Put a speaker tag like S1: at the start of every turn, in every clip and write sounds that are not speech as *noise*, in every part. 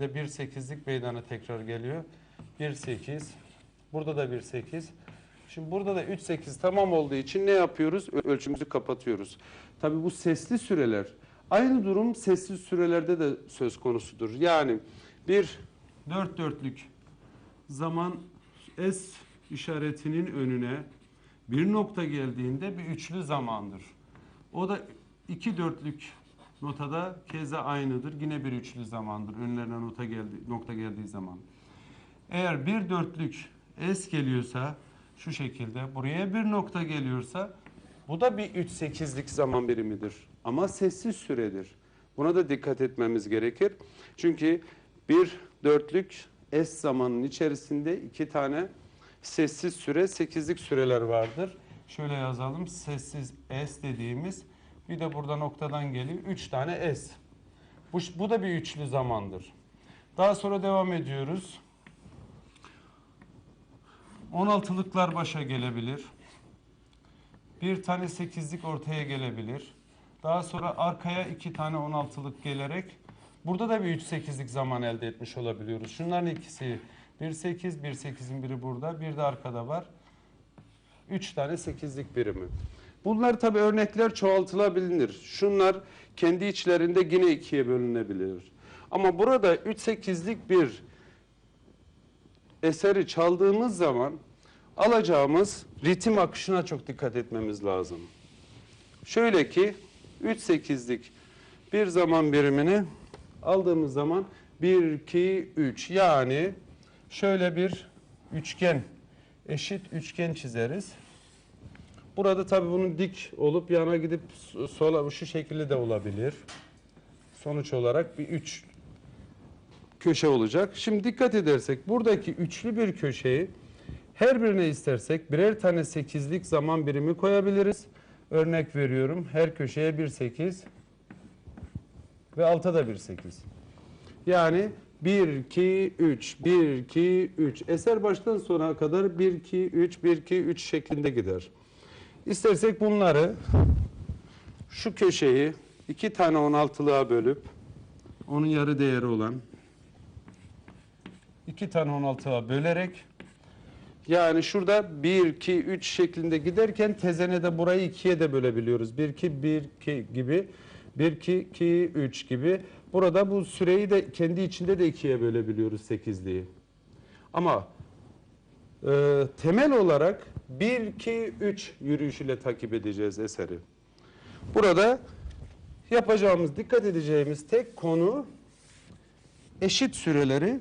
S1: biriminde 1.8'lik meydana tekrar geliyor. 1.8. Burada da 1.8. Şimdi burada da 3.8 tamam olduğu için ne yapıyoruz? Ölçümüzü kapatıyoruz. Tabii bu sesli süreler. Aynı durum sessiz sürelerde de söz konusudur. Yani bir dört dörtlük zaman S işaretinin önüne bir nokta geldiğinde bir üçlü zamandır. O da iki dörtlük notada keza aynıdır. Yine bir üçlü zamandır. Önlerine nota geldi, nokta geldiği zaman. Eğer bir dörtlük S geliyorsa şu şekilde buraya bir nokta geliyorsa bu da bir 3-8'lik zaman birimidir. Ama sessiz süredir. Buna da dikkat etmemiz gerekir. Çünkü bir dörtlük S zamanın içerisinde iki tane sessiz süre, 8'lik süreler vardır. Şöyle yazalım. Sessiz S dediğimiz bir de burada noktadan geliyor. 3 tane S. Bu, bu da bir üçlü zamandır. Daha sonra devam ediyoruz. 16'lıklar başa gelebilir. Bir tane 8'lik ortaya gelebilir. Daha sonra arkaya iki tane 16'lık gelerek burada da bir 3-8'lik zaman elde etmiş olabiliyoruz. Şunların ikisi 1-8, 1-8'in biri burada, bir de arkada var. 3 tane 8'lik birimi. Bunlar tabii örnekler çoğaltılabilir. Şunlar kendi içlerinde yine ikiye bölünebilir. Ama burada 3-8'lik bir eseri çaldığımız zaman alacağımız ritim akışına çok dikkat etmemiz lazım. Şöyle ki 3-8'lik bir zaman birimini aldığımız zaman 1, 2, 3 yani şöyle bir üçgen, eşit üçgen çizeriz. Burada tabii bunun dik olup yana gidip sola şu şekilde de olabilir. Sonuç olarak bir üç köşe olacak. Şimdi dikkat edersek buradaki üçlü bir köşeyi her birine istersek birer tane sekizlik zaman birimi koyabiliriz. Örnek veriyorum. Her köşeye bir sekiz ve alta da bir sekiz. Yani 1, 2, 3, 1, 2, 3. Eser baştan sona kadar 1, 2, 3, 1, 2, 3 şeklinde gider. İstersek bunları şu köşeyi iki tane 16'lığa bölüp onun yarı değeri olan iki tane 16'lığa bölerek yani şurada 1, 2, 3 şeklinde giderken tezene de burayı ikiye de bölebiliyoruz. 1, 2, 1, 2 gibi. 1, 2, 2, 3 gibi. Burada bu süreyi de kendi içinde de ikiye bölebiliyoruz 8'liği. Ama e, temel olarak 1, 2, 3 yürüyüşüyle takip edeceğiz eseri. Burada yapacağımız, dikkat edeceğimiz tek konu eşit süreleri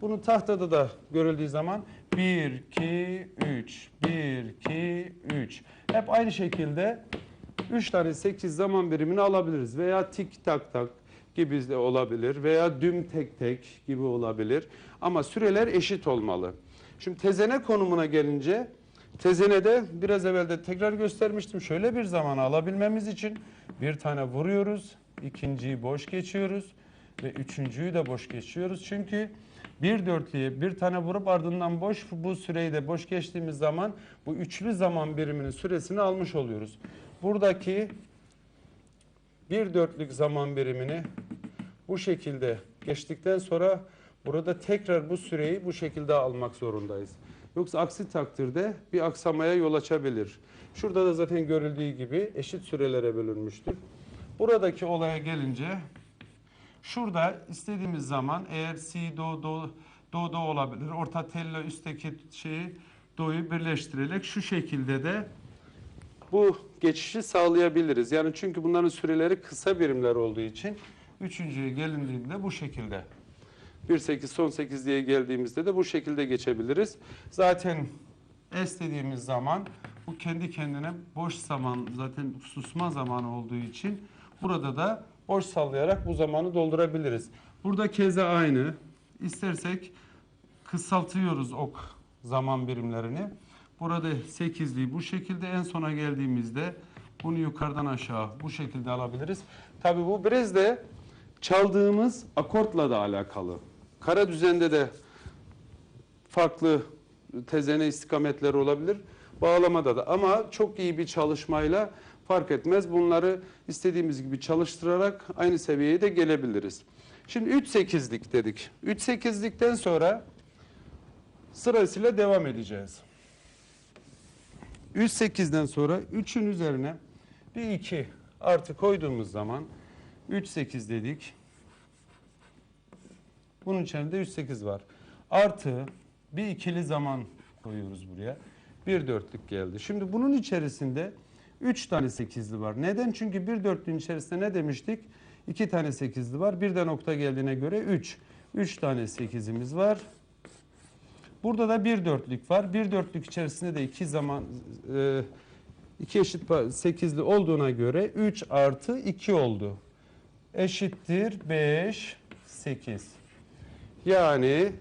S1: bunu tahtada da görüldüğü zaman 1, 2, 3, 1, 2, 3. Hep aynı şekilde 3 tane 8 zaman birimini alabiliriz. Veya tik tak tak gibi de olabilir. Veya düm tek tek gibi olabilir. Ama süreler eşit olmalı. Şimdi tezene konumuna gelince tezenede biraz evvel de tekrar göstermiştim. Şöyle bir zaman alabilmemiz için bir tane vuruyoruz. ikinciyi boş geçiyoruz. Ve üçüncüyü de boş geçiyoruz. Çünkü bir dörtlüye bir tane vurup ardından boş bu süreyi de boş geçtiğimiz zaman bu üçlü zaman biriminin süresini almış oluyoruz. Buradaki bir dörtlük zaman birimini bu şekilde geçtikten sonra burada tekrar bu süreyi bu şekilde almak zorundayız. Yoksa aksi takdirde bir aksamaya yol açabilir. Şurada da zaten görüldüğü gibi eşit sürelere bölünmüştür. Buradaki olaya gelince Şurada istediğimiz zaman eğer si do do do do olabilir. Orta telle üstteki şeyi do'yu birleştirerek şu şekilde de bu geçişi sağlayabiliriz. Yani çünkü bunların süreleri kısa birimler olduğu için üçüncüye gelindiğinde bu şekilde. 1-8 son 8 diye geldiğimizde de bu şekilde geçebiliriz. Zaten S dediğimiz zaman bu kendi kendine boş zaman zaten susma zamanı olduğu için burada da boş sallayarak bu zamanı doldurabiliriz. Burada keza aynı. İstersek kısaltıyoruz ok zaman birimlerini. Burada 8'liği bu şekilde en sona geldiğimizde bunu yukarıdan aşağı bu şekilde alabiliriz. Tabii bu biraz da çaldığımız akortla da alakalı. Kara düzende de farklı tezene istikametleri olabilir. Bağlamada da ama çok iyi bir çalışmayla fark etmez. Bunları istediğimiz gibi çalıştırarak aynı seviyeye de gelebiliriz. Şimdi 3-8'lik dedik. 3-8'likten sonra sırasıyla devam edeceğiz. 3-8'den sonra 3'ün üzerine bir 2 artı koyduğumuz zaman 3-8 dedik. Bunun içerisinde 3-8 var. Artı bir ikili zaman koyuyoruz buraya. Bir dörtlük geldi. Şimdi bunun içerisinde 3 tane 8'li var. Neden? Çünkü bir dörtlüğün içerisinde ne demiştik? 2 tane 8'li var. Bir de nokta geldiğine göre 3. 3 tane 8'imiz var. Burada da bir dörtlük var. Bir dörtlük içerisinde de iki zaman e, iki eşit sekizli olduğuna göre 3 artı 2 oldu. Eşittir 5, 8. Yani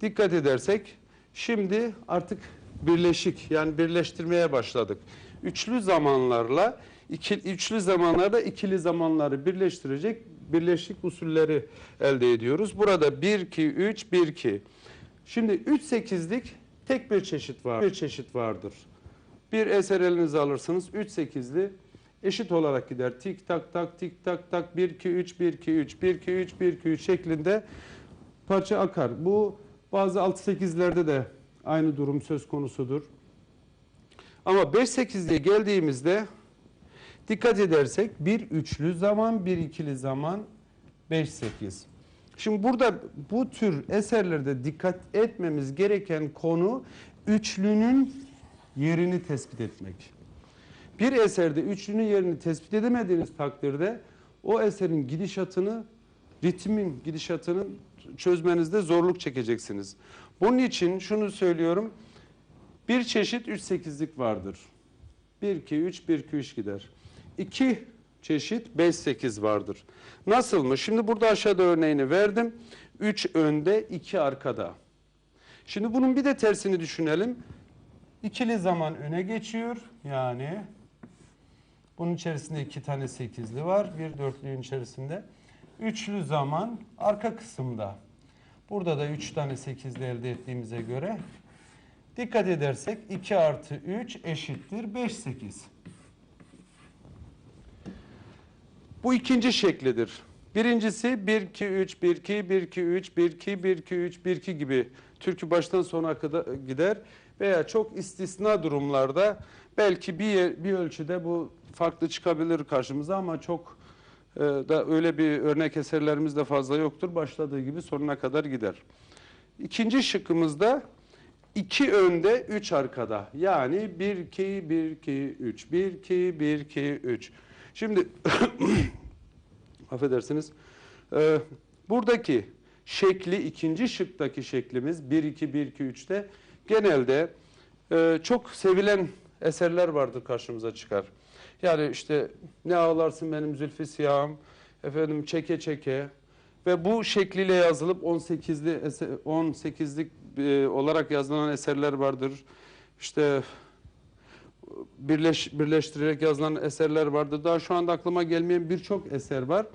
S1: dikkat edersek şimdi artık birleşik yani birleştirmeye başladık. Üçlü zamanlarla iki, üçlü zamanlarla ikili zamanları birleştirecek birleşik usulleri elde ediyoruz. Burada 1 2 3 1 2. Şimdi 3 8'lik tek bir çeşit var. Bir çeşit vardır. Bir eser elinize alırsınız 3 8'li eşit olarak gider. Tik tak tak tik tak tak 1 2 3 1 2 3 1 2 3 1 2 3 şeklinde parça akar. Bu bazı 6-8'lerde de aynı durum söz konusudur. Ama 5-8'liğe geldiğimizde dikkat edersek bir üçlü zaman, bir ikili zaman 5-8. Şimdi burada bu tür eserlerde dikkat etmemiz gereken konu üçlünün yerini tespit etmek. Bir eserde üçlünün yerini tespit edemediğiniz takdirde o eserin gidişatını, ritmin gidişatını çözmenizde zorluk çekeceksiniz. Bunun için şunu söylüyorum. Bir çeşit 3-8'lik vardır. 1-2-3, 1-2-3 gider. İki çeşit 5-8 vardır. Nasıl mı? Şimdi burada aşağıda örneğini verdim. 3 önde, 2 arkada. Şimdi bunun bir de tersini düşünelim. İkili zaman öne geçiyor. Yani bunun içerisinde iki tane sekizli var. Bir dörtlüğün içerisinde. Üçlü zaman arka kısımda. Burada da üç tane sekizli elde ettiğimize göre dikkat edersek 2 artı 3 eşittir 5 8. Bu ikinci şeklidir. Birincisi 1 2 3 1 2 1 2 3 1 2 1 2 3 1 2 gibi türkü baştan sona kadar gider veya çok istisna durumlarda belki bir yer- bir ölçüde bu farklı çıkabilir karşımıza ama çok da öyle bir örnek eserlerimiz de fazla yoktur. Başladığı gibi sonuna kadar gider. İkinci şıkkımızda 2 önde 3 arkada. Yani 1 2 1 2 3 1 2 1 2 3. Şimdi *coughs* affedersiniz. Ee, buradaki şekli ikinci şıktaki şeklimiz 1 2 1 2 3'te genelde e, çok sevilen eserler vardır karşımıza çıkar. Yani işte ne ağlarsın benim zülfü siyahım, efendim çeke çeke ve bu şekliyle yazılıp 18'li eser- 18'lik e, olarak yazılan eserler vardır. İşte birleş, birleştirerek yazılan eserler vardır. Daha şu anda aklıma gelmeyen birçok eser var.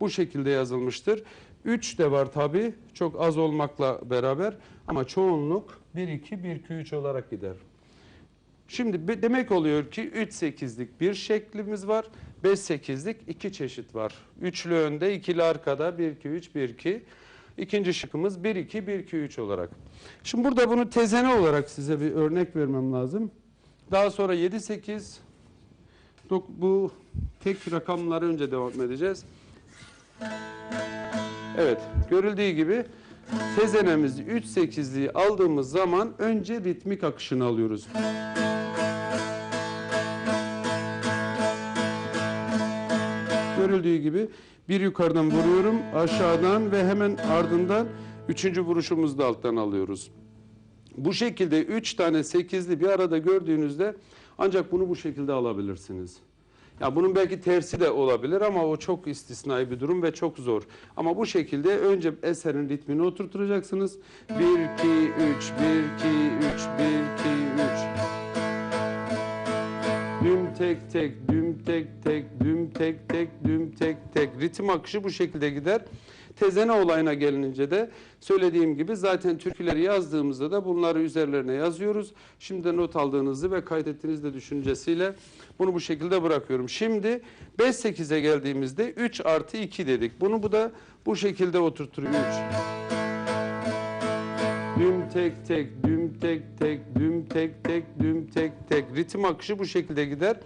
S1: Bu şekilde yazılmıştır. 3 de var tabi çok az olmakla beraber ama çoğunluk 1 2 1 2 3 olarak gider. Şimdi demek oluyor ki 3 8'lik bir şeklimiz var. 5 8'lik iki çeşit var. Üçlü önde, ikili arkada 1 2 3 1 2. İkinci şıkkımız 1 2 1 2 3 olarak. Şimdi burada bunu tezene olarak size bir örnek vermem lazım. Daha sonra 7 8 dok- bu tek rakamları önce devam edeceğiz. Evet, görüldüğü gibi tezenemizi 3 8'liği aldığımız zaman önce ritmik akışını alıyoruz. Görüldüğü gibi bir yukarıdan vuruyorum, aşağıdan ve hemen ardından üçüncü vuruşumuzu da alttan alıyoruz. Bu şekilde 3 tane 8'li bir arada gördüğünüzde ancak bunu bu şekilde alabilirsiniz. Ya bunun belki tersi de olabilir ama o çok istisnai bir durum ve çok zor. Ama bu şekilde önce eserin ritmini oturtacaksınız. 1 2 3 1 2 3 1 2 3 Düm tek tek, düm tek tek, düm tek tek, düm tek tek. Ritim akışı bu şekilde gider. Tezene olayına gelince de söylediğim gibi zaten türküleri yazdığımızda da bunları üzerlerine yazıyoruz. Şimdi not aldığınızı ve kaydettiğiniz de düşüncesiyle bunu bu şekilde bırakıyorum. Şimdi 5-8'e geldiğimizde 3 artı 2 dedik. Bunu bu da Bu şekilde oturtur. 3 Düm tek tek, düm tek tek, düm tek tek, düm tek tek. Ritim akışı bu şekilde gider.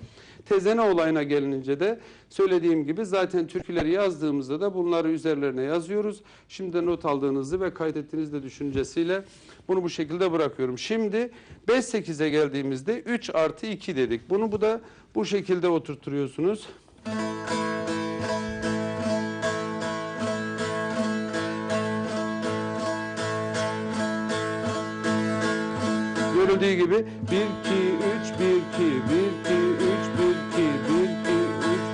S1: Tezene olayına gelince de söylediğim gibi zaten türküleri yazdığımızda da bunları üzerlerine yazıyoruz. Şimdi not aldığınızı ve kaydettiğinizde düşüncesiyle bunu bu şekilde bırakıyorum. Şimdi 5-8'e geldiğimizde 3 artı 2 dedik. Bunu bu da bu şekilde oturtuyorsunuz. Görüldüğü gibi 1 2 3 1 2 1 2 3 1 2 1 2 3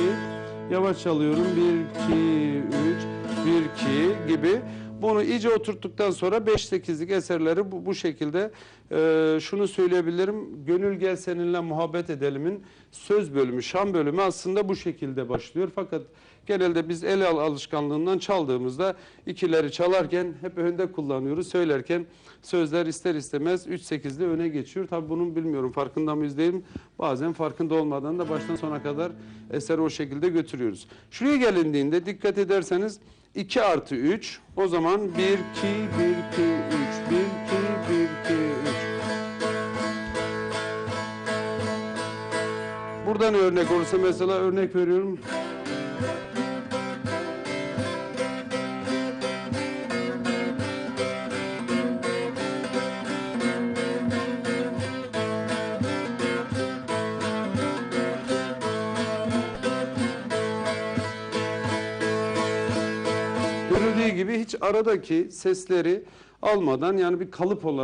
S1: 1 2 yavaş çalıyorum 1 2 3 1 2 gibi bunu iyice oturttuktan sonra 5-8'lik eserleri bu, bu şekilde e, şunu söyleyebilirim. Gönül gel seninle muhabbet edelimin söz bölümü, şan bölümü aslında bu şekilde başlıyor. Fakat genelde biz el al alışkanlığından çaldığımızda ikileri çalarken hep önde kullanıyoruz. Söylerken sözler ister istemez 3-8'de öne geçiyor. Tabii bunun bilmiyorum farkında mıyız değil? Bazen farkında olmadan da baştan sona kadar eseri o şekilde götürüyoruz. Şuraya gelindiğinde dikkat ederseniz 2 artı 3 o zaman 1 2 1 2 3 1 2 1 2 3 Buradan örnek olursa mesela örnek veriyorum. Hiç aradaki sesleri almadan yani bir kalıp olarak